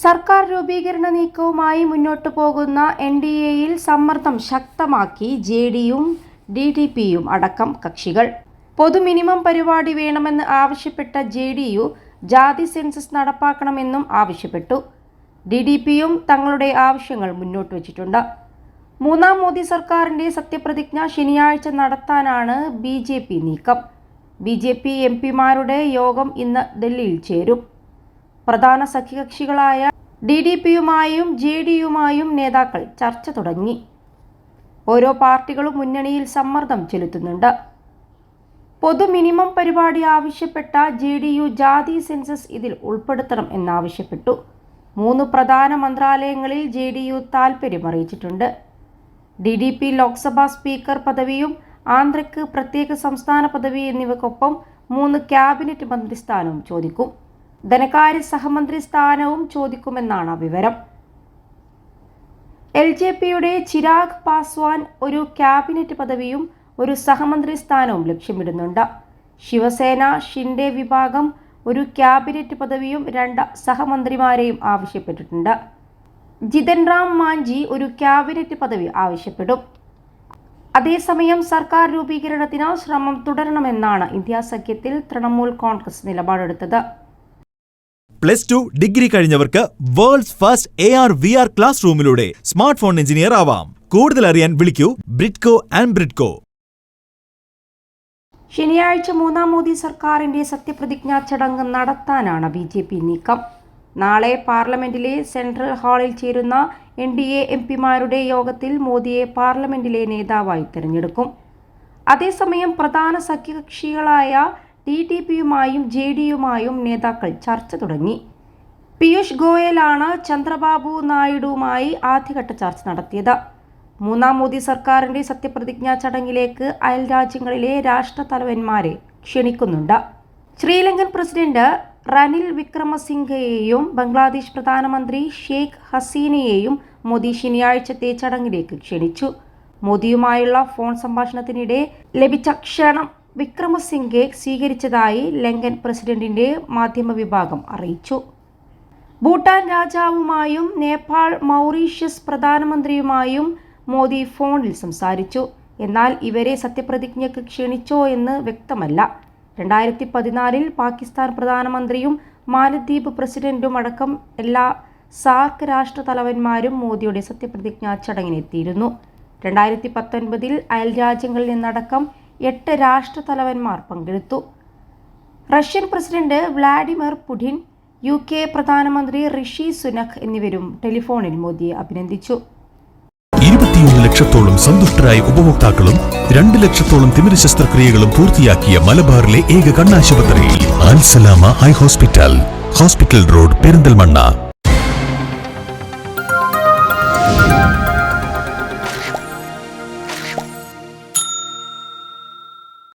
സർക്കാർ രൂപീകരണ നീക്കവുമായി മുന്നോട്ടു പോകുന്ന എൻ ഡി എയിൽ സമ്മർദ്ദം ശക്തമാക്കി ജെ ഡിയും ഡി ഡി പിയും അടക്കം കക്ഷികൾ. പൊതു മിനിമം പരിപാടി വേണമെന്ന് ആവശ്യപ്പെട്ട ജെ ഡി യു ജാതി സെൻസസ് നടപ്പാക്കണമെന്നും ആവശ്യപ്പെട്ടു. ഡി ഡി പിയും തങ്ങളുടെ ആവശ്യങ്ങൾ മുന്നോട്ട് വച്ചിട്ടുണ്ട്. മൂന്നാം മോദി സർക്കാരിന്റെ സത്യപ്രതിജ്ഞ ശനിയാഴ്ച നടത്താനാണ് ബി ജെ പി നീക്കം. ബി ജെ പി എം പിമാരുടെ യോഗം ഇന്ന് ഡൽഹിയിൽ ചേരും. പ്രധാന സഖ്യകക്ഷികളായ ഡി ഡി പിയുമായും ജെ ഡിയുമായും നേതാക്കൾ ചർച്ച തുടങ്ങി. ഓരോ പാർട്ടികളും മുന്നണിയിൽ സമ്മർദ്ദം ചെലുത്തുന്നുണ്ട്. പൊതു മിനിമം പരിപാടി ആവശ്യപ്പെട്ട ജെ ഡി യു ജാതി സെൻസസ് ഇതിൽ ഉൾപ്പെടുത്തണം എന്നാവശ്യപ്പെട്ടു. മൂന്ന് പ്രധാന മന്ത്രാലയങ്ങളിൽ J D U താൽപ്പര്യമറിയിച്ചിട്ടുണ്ട് D D P Lok Sabha speaker പദവിയും ആന്ധ്രയ്ക്ക് പ്രത്യേക സംസ്ഥാന പദവി എന്നിവയ്ക്കൊപ്പം മൂന്ന് ക്യാബിനറ്റ് മന്ത്രിസ്ഥാനവും ചോദിക്കും. ധനകാര്യ സഹമന്ത്രി സ്ഥാനവും ചോദിക്കുമെന്നാണ് വിവരം. എൽ ജെ പിയുടെ ചിരാഗ് പാസ്വാൻ ഒരു ക്യാബിനറ്റ് പദവിയും ഒരു സഹമന്ത്രി സ്ഥാനവും ലക്ഷ്യമിടുന്നുണ്ട്. ശിവസേന ഷിൻഡെ വിഭാഗം ഒരു ക്യാബിനറ്റ് പദവിയും രണ്ട് സഹമന്ത്രിമാരെയും ആവശ്യപ്പെട്ടിട്ടുണ്ട്. ജിതൻ റാം മാഞ്ചി ഒരു ക്യാബിനറ്റ് പദവി ആവശ്യപ്പെടും. അതേസമയം സർക്കാർ രൂപീകരണത്തിന് ശ്രമം തുടരണമെന്നാണ് ഇന്ത്യാ സഖ്യത്തിൽ തൃണമൂൽ കോൺഗ്രസ് നിലപാടെടുത്തത്. Plus two degree കഴിഞ്ഞവർക്ക് worlds first A R V R class റൂമിലൂടെ smart phone engineer ആവാം. കൂടുതൽ അറിയാൻ വിളിക്കൂ ബ്രിഡ്കോ ആൻഡ് ബ്രിഡ്കോ ശനിയാഴ്ച മൂന്നാം മോദി സർക്കാരിന്റെ സത്യപ്രതിജ്ഞാ ചടങ്ങ് നടത്താനാണ് ബി ജെ പി നീക്കം. നാളെ പാർലമെന്റിലെ സെൻട്രൽ ഹാളിൽ ചേരുന്ന എൻ ഡി എ എം പിമാരുടെ യോഗത്തിൽ മോദിയെ പാർലമെന്റിലെ നേതാവായി തിരഞ്ഞെടുക്കും. അതേസമയം പ്രധാന സഖ്യകക്ഷികളായ ടി ഡി പിയുമായും ജെ ഡിയുമായും നേതാക്കൾ ചർച്ച തുടങ്ങി. പീയൂഷ് ഗോയലാണ് ചന്ദ്രബാബു നായിഡുവുമായി ആദ്യഘട്ട ചർച്ച നടത്തിയത്. മൂന്നാം മോദി സർക്കാരിന്റെ സത്യപ്രതിജ്ഞാ ചടങ്ങിലേക്ക് അയൽ രാജ്യങ്ങളിലെ രാഷ്ട്രതലവന്മാരെ ക്ഷണിക്കുന്നുണ്ട്. ശ്രീലങ്കൻ പ്രസിഡന്റ് റനിൽ വിക്രമസിംഗയെയും ബംഗ്ലാദേശ് പ്രധാനമന്ത്രി ഷെയ്ഖ് ഹസീനയെയും മോദി ശനിയാഴ്ചത്തെ ചടങ്ങിലേക്ക് ക്ഷണിച്ചു. മോദിയുമായുള്ള ഫോൺ സംഭാഷണത്തിനിടെ ലഭിച്ച ക്ഷണം വിക്രമസിംഗെ സ്വീകരിച്ചതായി ലങ്കൻ പ്രസിഡന്റിന്റെ മാധ്യമ വിഭാഗം അറിയിച്ചു. ഭൂട്ടാൻ രാജാവുമായും നേപ്പാൾ മൗറീഷ്യസ് പ്രധാനമന്ത്രിയുമായും മോദി ഫോണിൽ സംസാരിച്ചു. എന്നാൽ ഇവരെ സത്യപ്രതിജ്ഞയ്ക്ക് ക്ഷണിച്ചോ എന്ന് വ്യക്തമല്ല. രണ്ടായിരത്തി പതിനാലിൽ പാകിസ്ഥാൻ പ്രധാനമന്ത്രിയും മാലദ്വീപ് പ്രസിഡന്റും അടക്കം എല്ലാ സാർക്ക് രാഷ്ട്ര തലവന്മാരും മോദിയുടെ സത്യപ്രതിജ്ഞാ ചടങ്ങിനെത്തിയിരുന്നു. രണ്ടായിരത്തി പത്തൊൻപതിൽ അയൽ രാജ്യങ്ങളിൽ നിന്നടക്കം എട്ട് രാഷ്ട്ര തലവന്മാർ പങ്കെടുത്തു. Russian president Vladimir Putin U K പ്രധാനമന്ത്രി ഋഷി സുനഖ് എന്നിവരും ടെലിഫോണിൽ മോദിയെ അഭിനന്ദിച്ചു. ഇരുപത്തിയൊന്ന് ലക്ഷത്തോളം സന്തുഷ്ടരായ ഉപഭോക്താക്കളും രണ്ട് ലക്ഷത്തോളം തിമിര ശസ്ത്രക്രിയകളും പൂർത്തിയാക്കിയ മലബാറിലെ ഏക കണ്ണാശുപത്രി ഹോസ്പിറ്റൽ. Hospital road Perinthalmanna.